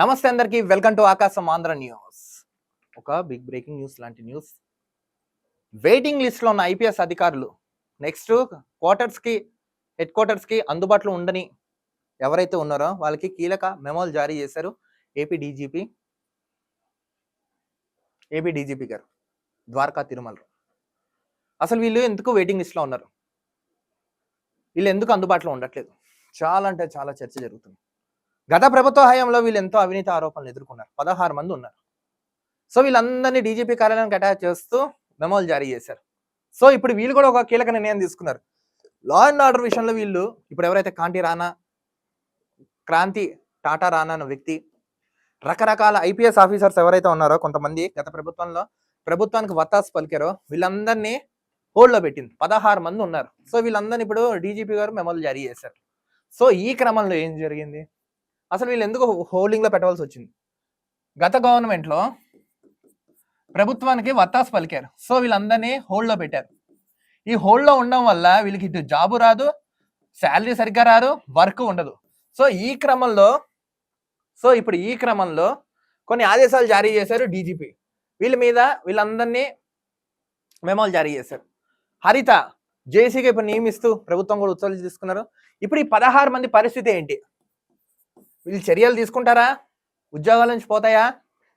నమస్తే అందరికీ welcome to Aakasam Andhra news. ఒక బిగ్ బ్రేకింగ్ న్యూస్ లాంటి న్యూస్. వెయిటింగ్ లిస్ట్లో ఉన్న ఐపీఎస్ అధికారులు నెక్స్ట్ క్వార్టర్స్కి హెడ్ క్వార్టర్స్కి అందుబాటులో ఉండని ఎవరైతే ఉన్నారో వాళ్ళకి కీలక మెమోలు జారీ చేశారు ఏపీ డీజీపీ. ఏపీ డీజీపీ గారు ద్వారకా తిరుమల. అసలు వీళ్ళు ఎందుకు వెయిటింగ్ లిస్ట్లో ఉన్నారు? వీళ్ళు ఎందుకు అందుబాటులో ఉండట్లేదు? చాలా అంటే చాలా చర్చ జరుగుతుంది. గత ప్రభుత్వ హయాంలో వీళ్ళు ఎంతో అవినీతి ఆరోపణలు ఎదుర్కొన్నారు. పదహారు మంది ఉన్నారు. సో వీళ్ళందరినీ డీజీపీ కార్యాలయానికి అటాచ్ చేస్తూ మెమోలు జారీ చేశారు. సో ఇప్పుడు వీళ్ళు కూడా ఒక కీలక నిర్ణయం తీసుకున్నారు. లా అండ్ ఆర్డర్ విషయంలో వీళ్ళు ఇప్పుడు ఎవరైతే కాంటి రానా క్రాంతి టాటా రానా అన్న వ్యక్తి రకరకాల ఐపీఎస్ ఆఫీసర్స్ ఎవరైతే ఉన్నారో కొంతమంది గత ప్రభుత్వంలో ప్రభుత్వానికి వత్తాసు పలికారో వీళ్ళందరినీ హోల్డ్లో పెట్టింది. పదహారు మంది ఉన్నారు. సో వీళ్ళందరినీ ఇప్పుడు డీజీపీ గారు మెమోలు జారీ చేశారు. సో ఈ క్రమంలో ఏం జరిగింది? అసలు వీళ్ళు ఎందుకు హోల్డింగ్లో పెట్టవలసి వచ్చింది? గత గవర్నమెంట్లో ప్రభుత్వానికి వత్తాసు పలికారు. సో వీళ్ళందరినీ హోల్డ్లో పెట్టారు. ఈ హోల్డ్లో ఉండడం వల్ల వీళ్ళకి ఇటు జాబు రాదు శాలరీ సరిగ్గా రాదు వర్క్ ఉండదు. సో ఈ క్రమంలో సో ఇప్పుడు ఈ క్రమంలో కొన్ని ఆదేశాలు జారీ చేశారు డీజీపీ. వీళ్ళ మీద వీళ్ళందరినీ మెమోలు జారీ చేశారు. హరిత జేసీగా ఇప్పుడు నియమిస్తూ ప్రభుత్వం కూడా ఉత్తర్వులు తీసుకున్నారు. ఇప్పుడు ఈ పదహారు మంది పరిస్థితి ఏంటి? వీళ్ళు చర్యలు తీసుకుంటారా? ఉద్యోగాల నుంచి పోతాయా?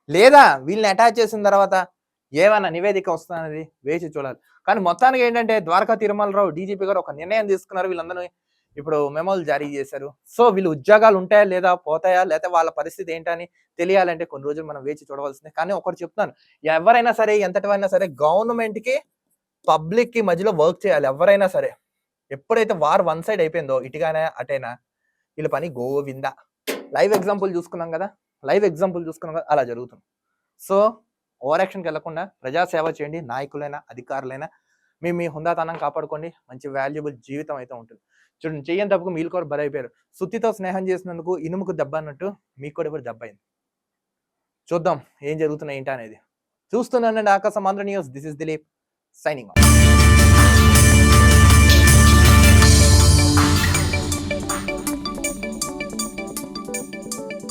లేదా వీళ్ళని అటాచ్ చేసిన తర్వాత ఏమైనా నివేదిక వస్తుందనేది వేచి చూడాలి. కానీ మొత్తానికి ఏంటంటే ద్వారకా తిరుమలరావు డీజీపీ గారు ఒక నిర్ణయం తీసుకున్నారు. వీళ్ళందరూ ఇప్పుడు మెమోలు జారీ చేశారు. సో వీళ్ళు ఉద్యోగాలు ఉంటాయా లేదా పోతాయా? లేదా వాళ్ళ పరిస్థితి ఏంటని తెలియాలంటే కొన్ని రోజులు మనం వేచి చూడవలసిందే. కానీ ఒకటి చెప్తాను ఎవరైనా సరే ఎంతటివైనా సరే గవర్నమెంట్కి పబ్లిక్కి మధ్యలో వర్క్ చేయాలి. ఎవరైనా సరే. ఎప్పుడైతే వార్ వన్ సైడ్ అయిపోయిందో ఇటుగానే అటైనా వీళ్ళ పని గోవిందా. లైవ్ ఎగ్జాంపుల్ చూసుకున్నాం కదా. లైవ్ ఎగ్జాంపుల్ చూసుకున్నాం కదా అలా జరుగుతుంది. సో ఓవర్ యాక్షన్కి వెళ్ళకుండా ప్రజాసేవ చేయండి నాయకులైనా అధికారులైనా. మీ మీ హుందాతనం కాపాడుకోండి మంచి వాల్యుబుల్ జీవితం అయితే ఉంటుంది. చూడండి చెయ్యని తప్పుకు మీరు కూడా బరైపోయారు సుత్తితో స్నేహం చేసినందుకు ఇనుముకు దెబ్బ అన్నట్టు మీకు కూడా ఇప్పుడు దెబ్బ అయింది. చూద్దాం ఏం జరుగుతున్నాయి ఏంటి అనేది. చూస్తున్నానండి Aakasam Andhra news. This is Dilip signing